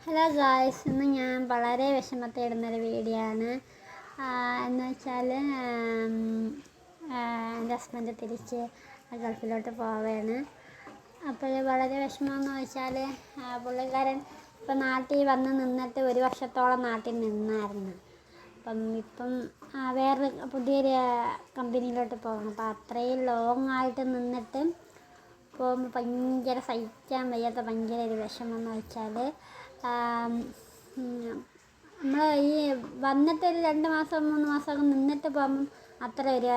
Hello guys ഇന്ന് ഞാൻ വളരെ വിഷമത്തിടുന്നൊരു വീഡിയോ ആണ് എന്ന് വെച്ചാൽ എന്റെ ഹസ്ബൻഡ് തിരിച്ച് ഗൾഫിലോട്ട് പോവുകയാണ് അപ്പോൾ വളരെ വിഷമമെന്ന് വെച്ചാൽ പുള്ളിക്കാരൻ ഇപ്പം നാട്ടിൽ വന്ന് നിന്നിട്ട് ഒരു വർഷത്തോളം നാട്ടിൽ നിന്നായിരുന്നു. അപ്പം ഇപ്പം വേറൊരു പുതിയൊരു കമ്പനിയിലോട്ട് പോകണം അപ്പോൾ അത്രയും ലോങ് ആയിട്ട് നിന്നിട്ട് പോകുമ്പോൾ ഭയങ്കര സഹിക്കാൻ വയ്യാത്ത ഭയങ്കര ഒരു വിഷമം എന്ന് വെച്ചാൽ നമ്മൾ ഈ വന്നിട്ട് ഒരു രണ്ട് മാസം മൂന്ന് മാസമൊക്കെ നിന്നിട്ട് പോകുമ്പം അത്ര ഒരു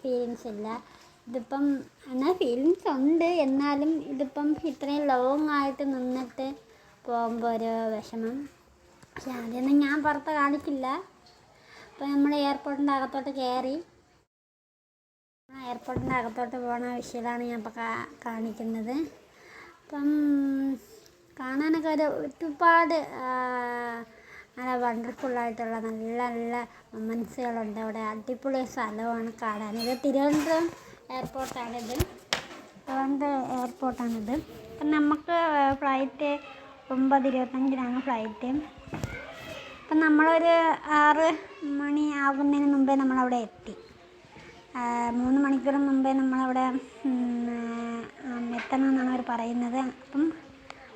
ഫീലിങ്സ് ഇല്ല. ഇതിപ്പം എന്നാൽ ഫീലിങ്സ് ഉണ്ട്. എന്നാലും ഇതിപ്പം ഇത്രയും ലോങ് ആയിട്ട് നിന്നിട്ട് പോകുമ്പോൾ ഒരു വിഷമം. പക്ഷെ അതൊന്നും ഞാൻ പുറത്ത് കാണിക്കില്ല. അപ്പോൾ നമ്മൾ എയർപോർട്ടിന്റെ അകത്തോട്ട് കയറി എയർപോർട്ടിന്റെ അകത്തോട്ട് പോകണ വിഷയമാണ് ഞാൻ ഇപ്പോൾ കാണിക്കുന്നത്. അപ്പം കാണാനൊക്കെ ഒരു ഒരുപാട് നല്ല വണ്ടർഫുള്ളായിട്ടുള്ള നല്ല നല്ല മൊമെൻസുകളുണ്ട് അവിടെ അടിപൊളി സ്ഥലമാണ് കാണാൻ. ഇത് തിരുവനന്തപുരം എയർപോർട്ടാണിത് തിരുവനന്തപുരം എയർപോർട്ടാണിത് അപ്പം നമുക്ക് ഫ്ലൈറ്റ് ഒമ്പത് ഇരുപത്തഞ്ചിനാണ് ഫ്ലൈറ്റ് അപ്പം നമ്മളൊരു ആറ് മണി ആകുന്നതിന് മുമ്പേ നമ്മളവിടെ എത്തി. മൂന്ന് മണിക്കൂർ മുമ്പേ നമ്മളവിടെ എത്തണമെന്നാണ് അവർ പറയുന്നത്. അപ്പം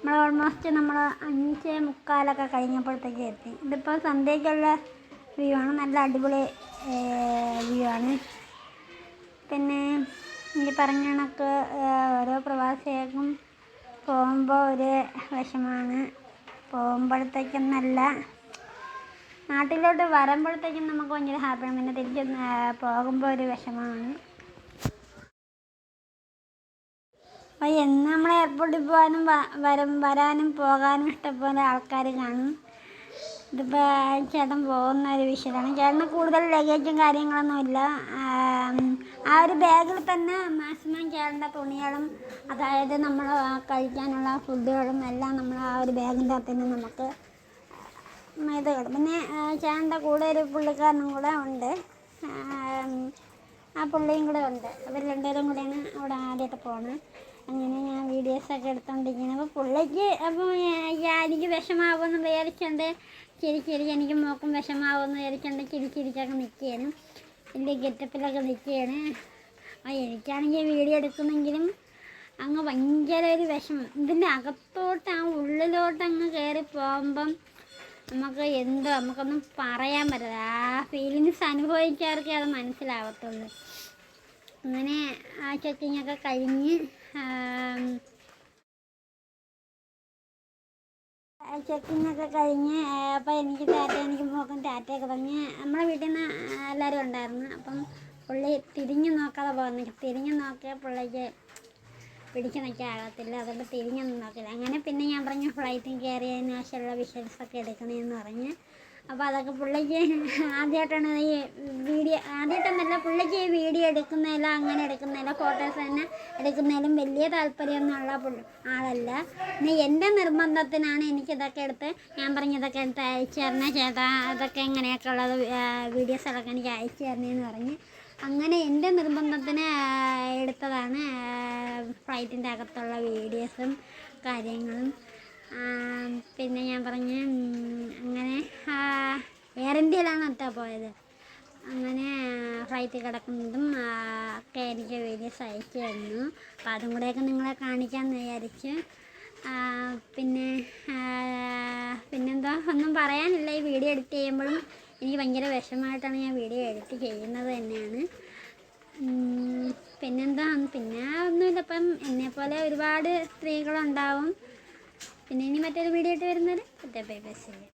നമ്മൾ ഓൾമോസ്റ്റ് നമ്മൾ അഞ്ച് മുക്കാലൊക്കെ കഴിഞ്ഞപ്പോഴത്തേക്ക് എത്തി. ഇതിപ്പോൾ സന്ധ്യയ്ക്കുള്ള വ്യൂ ആണ്. നല്ല അടിപൊളി വ്യൂ ആണ്. പിന്നെ ഈ പറഞ്ഞ കണക്ക് ഓരോ പ്രവാസികൾക്കും പോകുമ്പോൾ ഒരു വിഷമമാണ് പോകുമ്പോഴത്തേക്കും നല്ല നാട്ടിലോട്ട് വരുമ്പോഴത്തേക്കും നമുക്ക് ഭയങ്കര ഹാപ്പിയാണ് പിന്നെ തിരിച്ച് പോകുമ്പോൾ ഒരു വിഷമമാണ് അപ്പോൾ എന്ന് നമ്മൾ എയർപോർട്ടിൽ പോകാനും വരും വരാനും പോകാനും ഇഷ്ടംപോലെ ആൾക്കാർ കാണും. ഇതിപ്പോൾ ചേട്ടൻ പോകുന്ന ഒരു വിഷയമാണ്. ചേട്ടന് കൂടുതൽ ലഗേജും കാര്യങ്ങളൊന്നുമില്ല ആം, ഒരു ബാഗിൽ തന്നെ മാക്സിമം ചേട്ടന്റെ തുണികളും അതായത് നമ്മൾ കഴിക്കാനുള്ള ഫുഡുകളും എല്ലാം നമ്മൾ ആ ഒരു ബാഗിന്റെ അകത്ത് തന്നെ നമുക്ക് ഇത് കിട്ടും. പിന്നെ ചേട്ടന്റെ കൂടെ ഒരു പുള്ളിക്കാരനും കൂടെ ഉണ്ട്. ആ പുള്ളിയും കൂടെ ഉണ്ട്. അവർ രണ്ടുപേരും കൂടെയാണ് അവിടെ ആദ്യമായിട്ട് പോണത് അങ്ങനെ ഞാൻ വീഡിയോസൊക്കെ എടുത്തോണ്ടിരിക്കുന്നത് അപ്പോൾ പുള്ളിക്ക് അപ്പോൾ എനിക്ക് വിഷമാവുമെന്ന് വിചാരിച്ചുകൊണ്ട് ചിരിച്ചിരി ചിരി എനിക്ക് മോക്കും വിഷമാവുമെന്ന് വിചാരിച്ചുകൊണ്ട് ചിരിച്ചിരിച്ചൊക്കെ നിൽക്കുകയാണ് വലിയ ഗെറ്റപ്പിലൊക്കെ നിൽക്കുകയാണ് ആ എനിക്കാണെങ്കിൽ വീഡിയോ എടുക്കുന്നെങ്കിലും അങ്ങ് ഭയങ്കര ഒരു വിഷമം. ഇതിന്റെ അകത്തോട്ട് ആ ഉള്ളിലോട്ട് അങ്ങ് കയറി പോകുമ്പം നമുക്ക് എന്തോ നമുക്കൊന്നും പറയാൻ പറ്റില്ല ആ ഫീലിങ്സ് അനുഭവിച്ചവർക്കേ അത് മനസ്സിലാവത്തുള്ളൂ. അങ്ങനെ ആ ചെക്കിങ്ങൊക്കെ കഴിഞ്ഞ് ചെക്കിങ് ഒക്കെ കഴിഞ്ഞ് അപ്പോൾ എനിക്ക് ടാറ്റ എനിക്ക് മോക്കും ടാറ്റയൊക്കെ പറഞ്ഞ് നമ്മളെ വീട്ടിൽ നിന്ന് എല്ലാവരും ഉണ്ടായിരുന്നു. അപ്പം പുള്ളി തിരിഞ്ഞു നോക്കാതെ പോകുന്നു തിരിഞ്ഞു നോക്കിയാൽ പുള്ളിക്ക് പിടിച്ചു നിൽക്കാൻ ആകത്തില്ല. അതുകൊണ്ട് തിരിഞ്ഞൊന്നും നോക്കില്ല അങ്ങനെ പിന്നെ ഞാൻ പറഞ്ഞു ഫ്ലൈറ്റിൽ കയറിയതിന് ശേഷമുള്ള വിഷ്വൽസൊക്കെ എടുക്കണമെന്ന് പറഞ്ഞ് അപ്പോൾ അതൊക്കെ പുള്ളിക്ക് ആദ്യമായിട്ടാണ് ഈ വീഡിയോ ആദ്യമായിട്ടൊന്നല്ല പുള്ളിക്ക് ഈ വീഡിയോ എടുക്കുന്നതിലോ അങ്ങനെ എടുക്കുന്നതിലോ ഫോട്ടോസ് തന്നെ എടുക്കുന്നതിലും വലിയ താല്പര്യമൊന്നുമുള്ള പുള്ളി ആളല്ല. പിന്നെ എന്റെ നിർബന്ധത്തിനാണ് എനിക്കിതൊക്കെ എടുത്ത് ഞാൻ പറഞ്ഞു ഇതൊക്കെ എടുത്ത് അയച്ചു തരണേ ചേട്ടാ അതൊക്കെ എങ്ങനെയൊക്കെ ഉള്ളത് വീഡിയോസൊക്കെ എനിക്ക് അയച്ചു തരണേന്ന് പറഞ്ഞ് അങ്ങനെ എന്റെ നിർബന്ധത്തിന് എടുത്തതാണ് ഫ്ലൈറ്റിന്റെ അകത്തുള്ള വീഡിയോസും കാര്യങ്ങളും. പിന്നെ ഞാൻ പറഞ്ഞ് അങ്ങനെ എയർ ഇന്ത്യയിലാണ് കേട്ടോ പോയത്. അങ്ങനെ ഫ്ലൈറ്റിൽ കിടക്കുന്നതും ഒക്കെ എനിക്ക് വീഡിയോസ് അയച്ചു തന്നു അപ്പോൾ അതും കൂടെയൊക്കെ നിങ്ങളെ കാണിക്കാമെന്ന് വിചാരിച്ച് പിന്നെ പിന്നെന്താ? ഒന്നും പറയാനില്ല. ഈ വീഡിയോ എഡിറ്റ് ചെയ്യുമ്പോഴും എനിക്ക് ഭയങ്കര വിഷമമായിട്ടാണ് ഞാൻ വീഡിയോ എഡിറ്റ് ചെയ്യുന്നത് തന്നെയാണ്. പിന്നെന്താ? പിന്നെ ഒന്നുമില്ല. ഇപ്പം എന്നെപ്പോലെ ഒരുപാട് സ്ത്രീകളുണ്ടാവും. പിന്നെ ഇനി മറ്റൊരു വീഡിയോ ആയിട്ട് വരുന്നത് ബൈ ബൈ ശരി